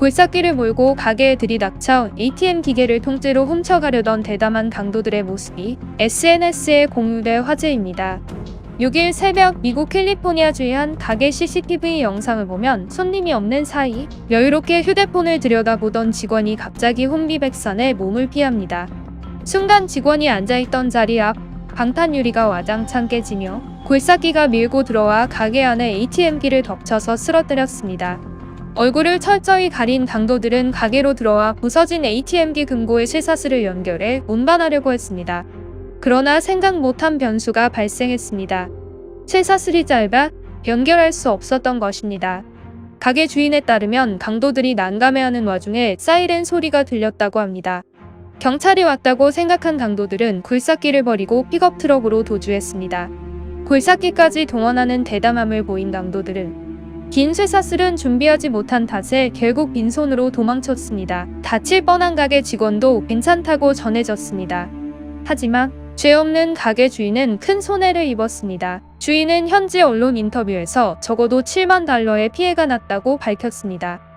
골사기를 몰고 가게에 들이닥쳐 ATM 기계를 통째로 훔쳐가려던 대담한 강도들의 모습이 SNS에 공유돼 화제입니다. 6일 새벽 미국 캘리포니아주의 한 가게 CCTV 영상을 보면 손님이 없는 사이 여유롭게 휴대폰을 들여다보던 직원이 갑자기 혼비백산에 몸을 피합니다. 순간 직원이 앉아있던 자리 앞 방탄 유리가 와장창 깨지며 골사기가 밀고 들어와 가게 안에 ATM기를 덮쳐서 쓰러뜨렸습니다. 얼굴을 철저히 가린 강도들은 가게로 들어와 부서진 ATM기 금고에 쇠사슬을 연결해 운반하려고 했습니다. 그러나 생각 못한 변수가 발생했습니다. 쇠사슬이 짧아 연결할 수 없었던 것입니다. 가게 주인에 따르면 강도들이 난감해하는 와중에 사이렌 소리가 들렸다고 합니다. 경찰이 왔다고 생각한 강도들은 굴삭기를 버리고 픽업 트럭으로 도주했습니다. 굴삭기까지 동원하는 대담함을 보인 강도들은 긴 쇠사슬은 준비하지 못한 탓에 결국 빈손으로 도망쳤습니다. 다칠 뻔한 가게 직원도 괜찮다고 전해졌습니다. 하지만 죄 없는 가게 주인은 큰 손해를 입었습니다. 주인은 현지 언론 인터뷰에서 적어도 7만 달러의 피해가 났다고 밝혔습니다.